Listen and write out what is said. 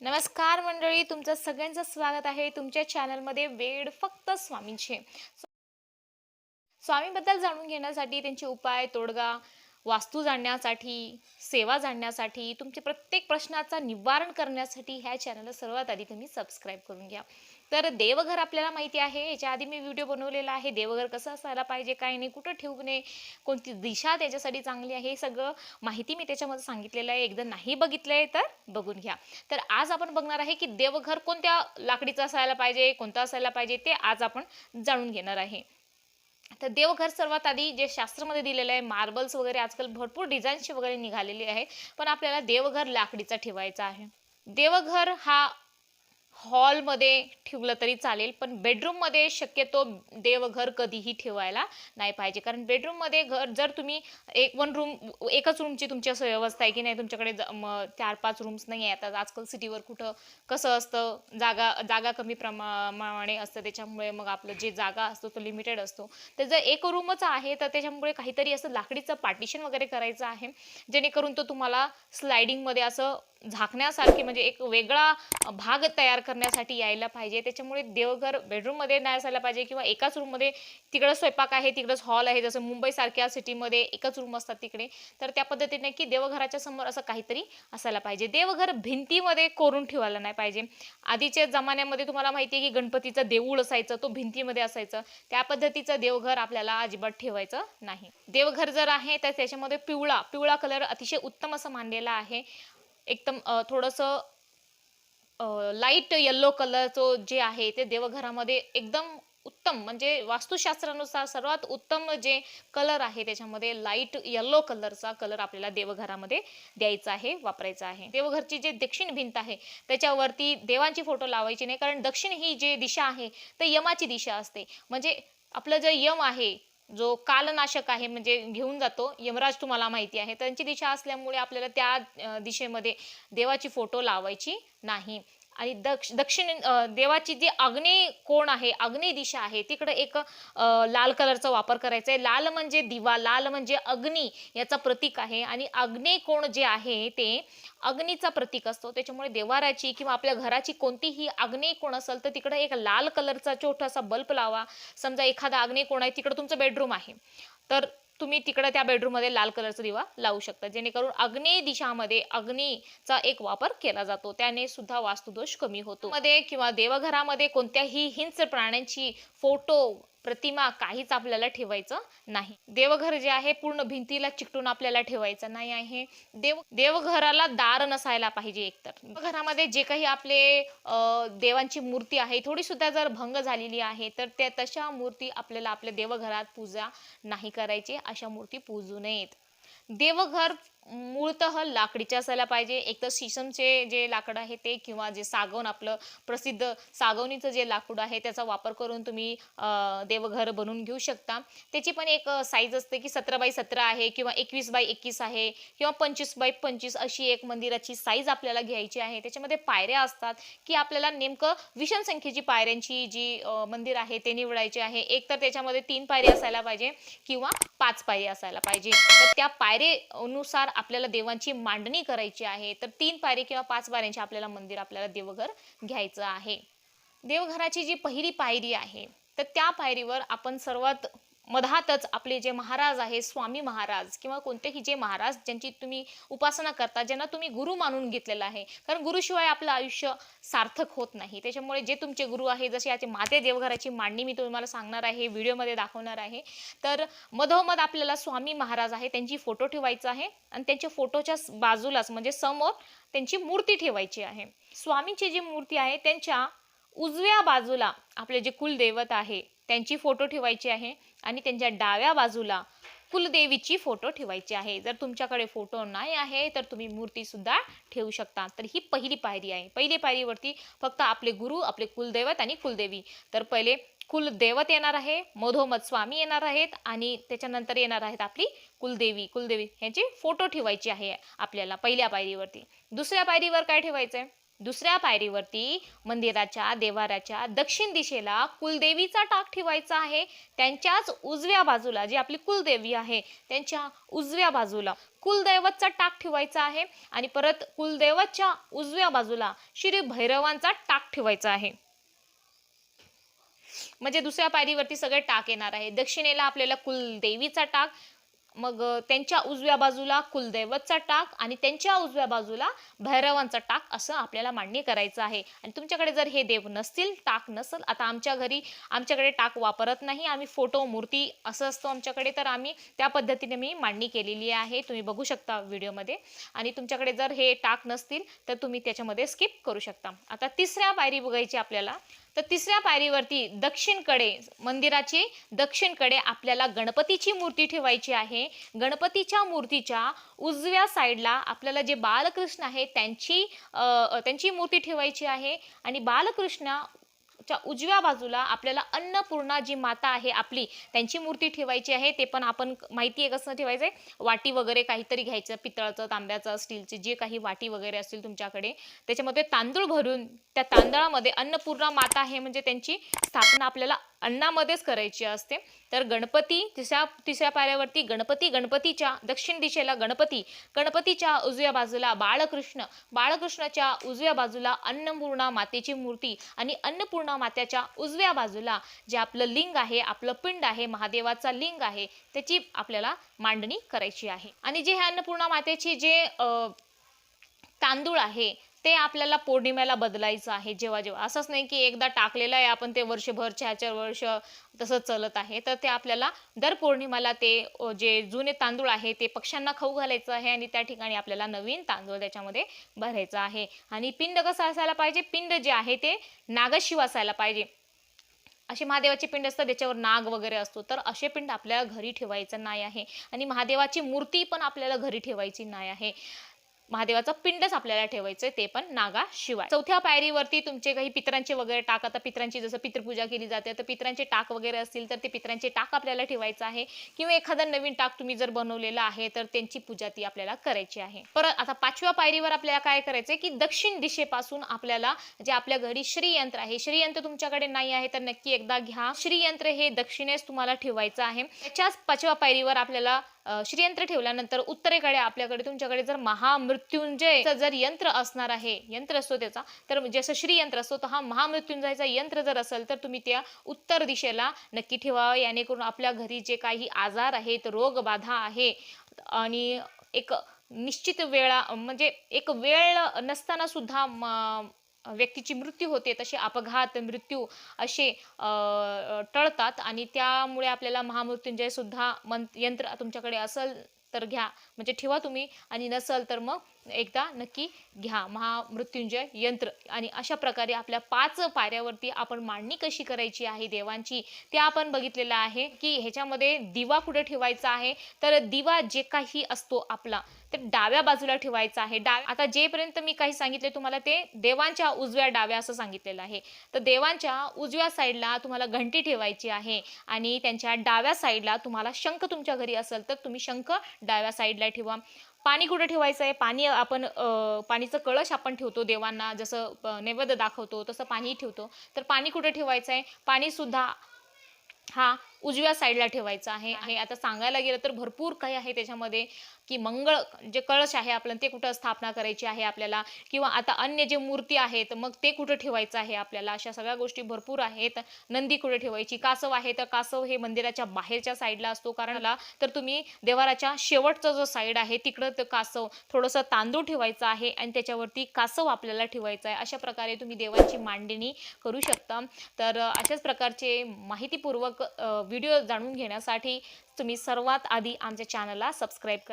नमस्कार मंडळी तुमचं सगळ्यांचं स्वागत आहे तुमच्या चॅनलमध्ये वेळ फक्त स्वामींचे. स्वामींबद्दल जाणून घेण्यासाठी त्यांचे उपाय तोडगा वास्तू जाणण्यासाठी सेवा जाणण्यासाठी तुमच्या प्रत्येक प्रश्नाचा निवारण करण्यासाठी ह्या चॅनलला सर्वात आधी तुम्ही सबस्क्राईब करून घ्या. तर देवघर आपल्याला माहिती आहे याच्या आधी मी व्हिडिओ बनवलेला आहे. देवघर कसं असायला पाहिजे काय नाही कुठं ठेवू नये कोणती दिशा त्याच्यासाठी चांगली आहे हे सगळं माहिती मी त्याच्यामध्ये सांगितलेलं आहे. एकदा नाही बघितलंय तर बघून घ्या. तर आज आपण बघणार आहे की देवघर कोणत्या लाकडीचं असायला पाहिजे कोणतं असायला पाहिजे ते आज आपण जाणून घेणार आहे. तर देवघर सर्वात आधी जे शास्त्रामध्ये दिलेलं आहे मार्बल्स वगैरे आजकाल भरपूर डिझाईन्सचे वगैरे निघालेले आहे. पण आपल्याला देवघर लाकडीचा ठेवायचा आहे. देवघर हा हॉलमध्ये ठेवलं तरी चालेल पण बेडरूममध्ये शक्यतो देवघर कधीही ठेवायला नाही पाहिजे. कारण बेडरूममध्ये घर जर तुम्ही एक वन रूम एकच रूमची तुमची असं व्यवस्था आहे की नाही तुमच्याकडे ज- चार पाच रूम्स नाही आहेत. आता आजकाल सिटीवर कुठं कसं असतं जागा जागा कमी प्रमा- प्रमाणे असतं त्याच्यामुळे मग आपलं जे जागा असतो तो लिमिटेड असतो. तर जर एक रूमच आहे तर त्याच्यामुळे काहीतरी असं लाकडीचं पार्टिशन वगैरे करायचं आहे जेणेकरून तो तुम्हाला स्लायडिंगमध्ये असं झाकण्यासारखे म्हणजे एक वेगळा भाग तयार करण्यासाठी यायला पाहिजे. त्याच्यामुळे देवघर बेडरूममध्ये नाही असायला पाहिजे किंवा एकाच रूममध्ये तिकडं स्वयंपाक आहे तिकडंच हॉल आहे जसं मुंबईसारख्या सिटीमध्ये एकच रूम असतात तिकडे. तर त्या पद्धतीने की देवघराच्या समोर असं काहीतरी असायला पाहिजे. देवघर भिंतीमध्ये कोरून ठेवायला नाही पाहिजे. आधीच्या जमान्यामध्ये तुम्हाला माहिती आहे की गणपतीचं देऊळ असायचं तो भिंतीमध्ये असायचं. त्या पद्धतीचं देवघर आपल्याला अजिबात ठेवायचं नाही. देवघर जर आहे तर त्याच्यामध्ये पिवळा पिवळा कलर अतिशय उत्तम असं मानलेला आहे. एकदम थोडंसं लाइट येल्लो कलरचं जे आहे ते देवघरामध्ये एकदम उत्तम म्हणजे वास्तुशास्त्रानुसार सर्वात उत्तम जे कलर आहे त्याच्यामध्ये लाइट येल्लो कलरचा कलर आपल्याला देवघरामध्ये द्यायचा आहे वापरायचा आहे. देवघरची जे दक्षिण भिंत आहे त्याच्यावरती देवांची फोटो लावायची नाही कारण दक्षिण ही जी दिशा आहे ते यमाची दिशा असते. म्हणजे आपलं जे यम आहे जो कालनाशक आहे म्हणजे घेऊन जातो. यमराज तुम्हाला माहिती आहे. त्यांची दिशा असल्यामुळे आपल्याला त्या दिशेमध्ये देवाची फोटो लावायची नाही. आणि दक्ष दक्षिण देवाची जी आग्नेय कोण आहे आग्नेय दिशा आहे तिकडे एक लाल कलरचा वापर करायचा आहे. लाल म्हणजे दिवा लाल म्हणजे अग्नी याचा प्रतीक आहे. आणि आग्नेय कोण जे आहे ते अग्नीचा प्रतीक असतो. त्याच्यामुळे देवाराची किंवा आपल्या घराची कोणतीही आग्नेय कोण असेल तर तिकडे एक लाल कलरचा छोटासा बल्ब लावा. समजा एखादा आग्नेय कोण आहे तिकडे तुमचं बेडरूम आहे. तर तुम्ही तिकडे त्या बेडरूममध्ये लाल कलरचा दिवा लावू शकता. जेणेकरून अग्नेय दिशामध्ये अग्नीचा एक वापर केला जातो. त्याने सुद्धा वास्तुदोष कमी होतो. मध्ये किंवा देवघरामध्ये कोणत्याही हिंस प्राण्यांची फोटो प्रतिमा काहीच आपल्याला ठेवायचं नाही. देवघर जे आहे पूर्ण भिंतीला चिकटून आपल्याला ठेवायचं नाही आहे. देव देवघराला दार नसायला पाहिजे एकतर. घरामध्ये जे काही आपले देवांची मूर्ती आहे थोडी सुद्धा जर भंग झालेली आहे तर त्या तशा मूर्ती आपल्याला आपल्या देवघरात पूजा नाही करायची अशा मूर्ती पूजू नयेत. देवघर मूळतः लाकडीचे असायला पाहिजे. एक तर शिशमचे जे लाकड आहे ते किंवा जे सागवण आपलं प्रसिद्ध सागवणीचं जे लाकूड आहे त्याचा वापर करून तुम्ही देवघर बनवून घेऊ शकता. त्याची पण एक साईज असते की सतरा बाय सतरा आहे किंवा एकवीस बाय एकवीस आहे किंवा पंचवीस बाय पंचवीस अशी एक मंदिराची साईज आपल्याला घ्यायची आहे. त्याच्यामध्ये पायऱ्या असतात की आपल्याला नेमकं विषम संख्येची पायऱ्यांची जी मंदिर आहे ते निवडायचे आहे. एक तर त्याच्यामध्ये तीन पायरी असायला पाहिजे किंवा पाच पायरी असायला पाहिजे. तर त्या पाय पायरेनुसार आपल्याला देवांची मांडणी करायची आहे तर तीन पायरी किंवा पाच पायऱ्यांचे आपल्याला मंदिर आपल्याला देवघर घ्यायचं आहे. देवघराची जी पहिली पायरी आहे तर त्या पायरीवर आपण सर्वात मधातच आपले जे महाराज आहे स्वामी महाराज किंवा कोणतेही जे महाराज ज्यांची तुम्ही उपासना करता ज्यांना तुम्ही गुरु मानून घेतलेला आहे. कारण गुरुशिवाय आपलं आयुष्य सार्थक होत नाही. त्याच्यामुळे जे तुमचे गुरु आहे जसे याचे माते देवघराची मांडणी मी तुम्हाला सांगणार आहे व्हिडिओमध्ये दाखवणार आहे. तर मधोमध आपल्याला स्वामी महाराज आहे त्यांची फोटो ठेवायचा आहे आणि त्यांच्या फोटोच्या बाजूलाच म्हणजे समोर त्यांची मूर्ती ठेवायची आहे. स्वामींची जी मूर्ती आहे त्यांच्या उजव्या बाजूला आपले जे कुलदैवत आहे त्यांची फोटो ठेवायची आहे आणि त्यांच्या डाव्या बाजूला कुलदेवीची फोटो ठेवायची आहे. जर तुमच्याकडे फोटो नाही आहे तर तुम्ही मूर्ती सुद्धा ठेवू शकता. तर ही पहिली पायरी आहे. पहिली पायरीवरती फक्त आपले गुरु आपले कुलदैवत आणि कुलदेवी. तर पहिले कुलदैवत येणार आहे मधोमध स्वामी येणार आहेत आणि त्याच्यानंतर येणार आहेत आपली कुलदेवी. कुलदेवी ह्यांचे फोटो ठेवायची आहे आपल्याला पहिल्या पायरीवरती. दुसऱ्या पायरीवर काय ठेवायचं आहे दुसऱ्या पायरीवरती मंदिराच्या देवाराच्या दक्षिण दिशेला कुलदेवीचा टाक ठेवायचा आहे. त्यांच्याच उजव्या बाजूला जी आपली कुलदेवी आहे त्यांच्या उजव्या बाजूला कुलदैवतचा टाक ठेवायचा आहे आणि परत कुलदैवतच्या उजव्या बाजूला श्री भैरवांचा टाक ठेवायचा आहे. म्हणजे दुसऱ्या पायरीवरती सगळे टाक येणार आहे. दक्षिणेला आपल्याला कुलदेवीचा टाक मग त्यांच्या उजव्या बाजूला कुलदैवतचा टाक आणि त्यांच्या उजव्या बाजूला भैरवांचा टाक असं आपल्याला मांडणी करायचं आहे. आणि तुमच्याकडे जर हे देव नसतील टाक नसल आता आमच्या घरी आमच्याकडे टाक वापरत नाही आम्ही फोटो मूर्ती असं असतो आमच्याकडे तर आम्ही त्या पद्धतीने मी मांडणी केलेली आहे. तुम्ही बघू शकता व्हिडिओमध्ये. आणि तुमच्याकडे जर हे टाक नसतील तर तुम्ही त्याच्यामध्ये स्किप करू शकता. आता तिसऱ्या पायरी बघायची आपल्याला. तर तिसऱ्या पायरीवरती दक्षिणकडे मंदिराची दक्षिणकडे आपल्याला गणपतीची मूर्ती ठेवायची आहे. गणपतीच्या मूर्तीच्या उजव्या साईडला आपल्याला जे बालकृष्ण आहे त्यांची त्यांची मूर्ती ठेवायची आहे. आणि बालकृष्ण च्या उजव्या बाजूला आपल्याला अन्नपूर्णा जी माता आहे आपली त्यांची मूर्ती ठेवायची आहे. ते पण आपण माहिती आहे कसं ठेवायचं आहे वाटी वगैरे काहीतरी घ्यायचं पितळाचं तांब्याचं स्टीलचे जे काही वाटी वगैरे असतील तुमच्याकडे त्याच्यामध्ये तांदूळ भरून त्या तांदळामध्ये अन्नपूर्णा माता आहे म्हणजे त्यांची स्थापना आपल्याला अन्नामध्येच करायची असते. तर गणपती तिसऱ्या तिसऱ्या पायऱ्यावरती गणपती गणपतीच्या दक्षिण दिशेला गणपती गणपतीच्या उजव्या बाजूला बाळकृष्ण बाळकृष्णाच्या उजव्या बाजूला अन्नपूर्णा मातेची मूर्ती आणि अन्नपूर्णा मात्याच्या उजव्या बाजूला जे आपलं लिंग आहे आपलं पिंड आहे महादेवाचा लिंग आहे त्याची आपल्याला मांडणी करायची आहे. आणि जे हे अन्नपूर्णा मातेची जे तांदूळ आहे ते आपल्याला पौर्णिमेला बदलायचं आहे जेव्हा जेव्हा. असंच नाही की एकदा टाकलेलं आहे आपण ते वर्षभर चार चार वर्ष तसं चालत आहे. तर ते आपल्याला दर पौर्णिमाला ते जे जुने तांदूळ आहे ते पक्ष्यांना खाऊ घालायचं आहे आणि त्या ठिकाणी आपल्याला नवीन तांदूळ त्याच्यामध्ये भरायचा आहे. आणि पिंड कसं असायला पाहिजे? पिंड जे आहे ते नागशिव असायला पाहिजे. असे महादेवाचे पिंड असतात त्याच्यावर नाग वगैरे असतो. तर असे पिंड आपल्याला घरी ठेवायचं नाही आहे. आणि महादेवाची मूर्ती पण आपल्याला घरी ठेवायची नाही आहे. महादेवाचं पिंडच आपल्याला ठेवायचंय ते पण नागाशिवाय चौथ्या पायरीवरती तुमचे काही पित्रांचे वगैरे टाक आता पित्रांची जसं पितृपूजा केली जाते तर पित्रांचे टाक वगैरे असतील तर ते पित्रांचे टाक आपल्याला ठेवायचं आहे. किंवा एखादा नवीन टाक तुम्ही जर बनवलेला आहे तर त्यांची पूजा ती आपल्याला करायची आहे. परत आता पाचव्या पायरीवर आपल्याला काय करायचंय की दक्षिण दिशेपासून आपल्याला जे आपल्या घरी श्रीयंत्र आहे श्रीयंत्र तुमच्याकडे नाही आहे तर नक्की एकदा घ्या. श्रीयंत्र हे दक्षिणेस तुम्हाला ठेवायचं आहे. त्याच्याच पाचव्या पायरीवर आपल्याला श्रीयंत्र ठेवल्यानंतर उत्तरेकडे आपल्याकडे तुमच्याकडे जर महामृत्युंजय जर यंत्र असणार आहे यंत्र असतो त्याचा तर म्हणजे जसं श्रीयंत्र असतो तर हा महामृत्युंजयचा यंत्र जर असेल तर तुम्ही त्या उत्तर दिशेला नक्की ठेवावा याने करून आपल्या घरी जे काही आजार आहेत रोगबाधा आहे आणि एक निश्चित वेळा म्हणजे एक वेळ नसताना सुद्धा व्यक्तीची मृत्यू होते तसे अपघात मृत्यू असे टळतात आणि त्यामुळे आपल्याला महामृत्युंजय सुद्धा मन यंत्र तुमच्याकडे असेल तर घ्या. म्हणजे ठेवा तुम्ही आणि नसल तर मग एकदा नक्की घ्या. महामृत्युंजय यंत्र आणि अशा प्रकारे आपल्या पाच पायऱ्यावरती आपण मांडणी कशी करायची आहे देवांची ते आपण बघितलेलं आहे की ह्याच्यामध्ये दिवा कुठे ठेवायचा आहे? तर दिवा जे काही असतो आपला ते डाव्या बाजूला ठेवायचा आहे. डाव आता जेपर्यंत मी काही सांगितले तुम्हाला ते देवांच्या उजव्या डाव्या असं सांगितलेलं आहे. तर देवांच्या उजव्या साईडला तुम्हाला घंटी ठेवायची आहे आणि त्यांच्या डाव्या साईडला तुम्हाला शंख तुमच्या घरी असेल तर तुम्ही शंख डाव्या साईडला ठेवा. पाणी कुठं ठेवायचं आहे? पाणी आपण पाणीचं कळश आपण ठेवतो देवांना जसं नैवेद्य दाखवतो तसं पाणी ठेवतो. तर पाणी कुठं ठेवायचं आहे? पाणीसुद्धा हा उजव्या साईडला ठेवायचा आहे. हे. आता सांगायला गेलं तर भरपूर काही आहे त्याच्यामध्ये की मंगळ जे कळश आहे आपलं ते कुठं स्थापना करायची आहे आपल्याला? किंवा आता अन्य जे मूर्ती आहेत मग ते कुठं ठेवायचं आहे आपल्याला? अशा सगळ्या गोष्टी भरपूर आहेत. नंदी कुठे ठेवायची? कासव आहे तर कासव हे मंदिराच्या बाहेरच्या साईडला असतो. कारण ला तर तुम्ही देवाराच्या शेवटचा जो साईड आहे तिकडं ते कासव थोडंसं तांदूळ ठेवायचं आहे आणि त्याच्यावरती कासव आपल्याला ठेवायचं आहे. अशा प्रकारे तुम्ही देवांची मांडणी करू शकता. तर अशाच प्रकारचे माहितीपूर्वक व्हिडिओ जाणून घेण्यासाठी तुम्ही सर्वात आधी आमच्या चॅनलला सबस्क्राईब करा.